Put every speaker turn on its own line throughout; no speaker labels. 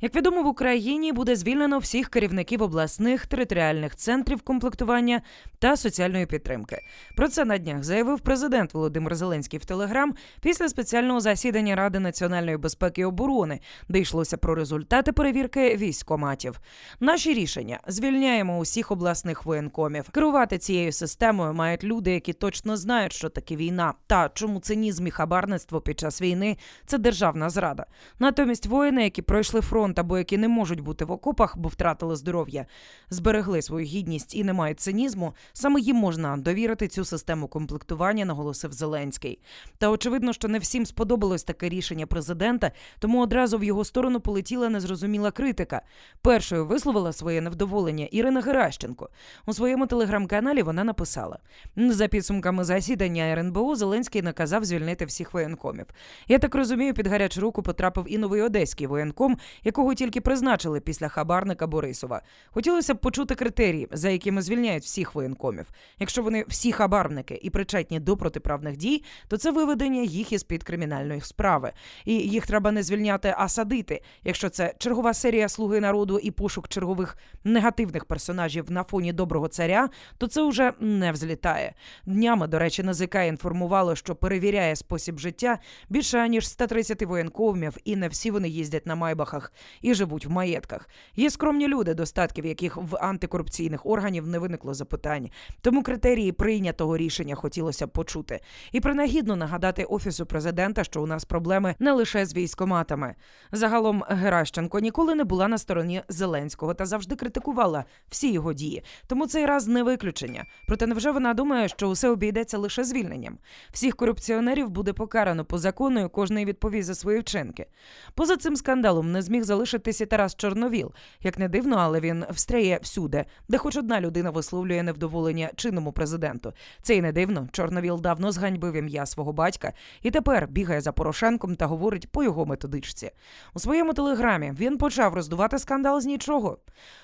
Як відомо, в Україні буде звільнено всіх керівників обласних територіальних центрів комплектування та соціальної підтримки. Про це на днях заявив президент Володимир Зеленський в Телеграм після спеціального засідання Ради національної безпеки і оборони, де йшлося про результати перевірки військоматів. Наші рішення звільняємо усіх обласних воєнкомів. Керувати цією системою мають люди, які точно знають, що таке війна, та чому цинізм і хабарництво під час війни це державна зрада. Натомість воїни, які пройшли фронт або які не можуть бути в окопах, бо втратили здоров'я, зберегли свою гідність і не мають цинізму, саме їм можна довірити цю систему комплектування, наголосив Зеленський. Та очевидно, що не всім сподобалось таке рішення президента, тому одразу в його сторону полетіла незрозуміла критика. Першою висловила своє невдоволення Ірина Геращенко. У своєму телеграм-каналі вона написала: за підсумками засідання РНБО Зеленський наказав звільнити всіх воєнкомів. Я так розумію, під гарячу руку потрапив і новий одеський воєнком, якого тільки призначили після хабарника Борисова. Хотілося б почути критерії, за якими звільняють всіх воєнкомів. Якщо вони всі хабарники і причетні до протиправних дій, то це виведення їх із під кримінальної справи. І їх треба не звільняти, а садити. Якщо це чергова серія слуги народу і пошук чергових негативних персонажів на фоні доброго царя, то це вже не взлітає. Днями, до речі, НАЗК інформувало, що перевіряє спосіб життя більше ніж 130 воєнкомів, і не всі вони їздять на майбахах і живуть в маєтках. Є скромні люди, достатків яких в антикорупційних органів не виникло запитань. Тому критерії прийнятого рішення хотілося б почути. І принагідно нагадати офісу президента, що у нас проблеми не лише з військоматами. Загалом Геращенко ніколи не була на стороні Зеленського та завжди критикувала всі його дії. Тому цей раз не виключення. Проте невже вона думає, що усе обійдеться лише звільненням? Всіх корупціонерів буде покарано по закону, і кожний відповість за свої вчинки. Поза цим скандалом не зміг залишитися Тарас Чорновіл. Як не дивно, але він встряє всюди, де хоч одна людина висловлює невдоволення чинному президенту. Це й не дивно. Чорновіл давно зганьбив ім'я свого батька і тепер бігає за Порошенком та говорить по його методичці. У своєму телеграмі він почав роздувати скандал з нічого.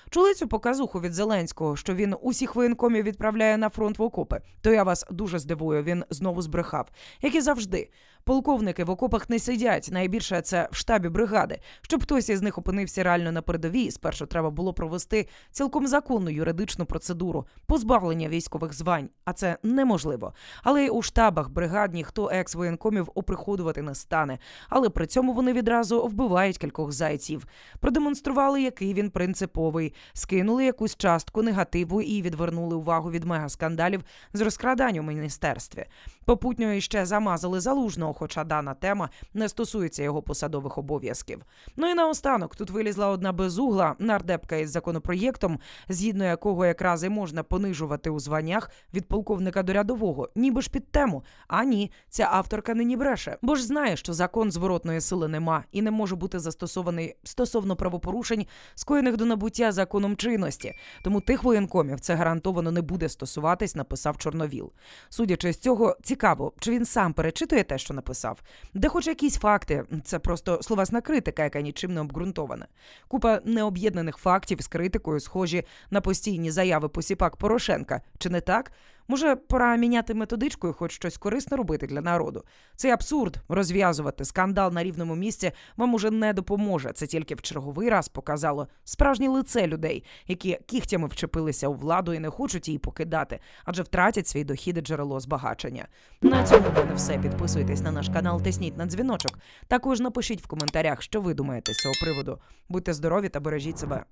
Чули цю показуху від Зеленського, що він усіх воєнкомів відправляє на фронт в окопи. То я вас дуже здивую. Він знову збрехав, як і завжди. Полковники в окопах не сидять. Найбільше це в штабі бригади. Щоб хтось із них опинився реально на передовій, спершу треба було провести цілком законну юридичну процедуру позбавлення військових звань, а це неможливо. Але й у штабах бригад ніхто екс-воєнкомів оприходувати не стане. Але при цьому вони відразу вбивають кількох зайців. Продемонстрували, який він принциповий, скинули якусь частку негативу і відвернули увагу від мегаскандалів з розкрадань у міністерстві. Попутньо іще замазали залужного, хоча дана тема не стосується його посадових обов'язків. Ну і наостанок тут вилізла одна безугла нардепка із законопроєктом, згідно якого якраз і можна понижувати у званнях від полковника до рядового, ніби ж під тему. А ні, ця авторка нині бреше, бо ж знає, що закон зворотної сили нема і не може бути застосований стосовно правопорушень, скоєних до набуття законом чинності. Тому тих воєнкомів це гарантовано не буде стосуватись, написав Чорновіл. Судячи з цього, цікаво, чи він сам перечитує те, що написав, де хоч якісь факти, це просто словесна критика, яка нічим не обґрунтована. Купа необ'єднаних фактів з критикою, схожі на постійні заяви посіпак Порошенка. Чи не так? Може, пора міняти методичку і хоч щось корисне робити для народу. Цей абсурд розв'язувати скандал на рівному місці вам уже не допоможе. Це тільки в черговий раз показало справжнє лице людей, які кігтями вчепилися у владу і не хочуть її покидати, адже втратять свій дохід і джерело збагачення. На цьому в мене все. Підписуйтесь на наш канал, тисніть на дзвіночок. Також напишіть в коментарях, що ви думаєте з цього приводу. Будьте здорові та бережіть себе.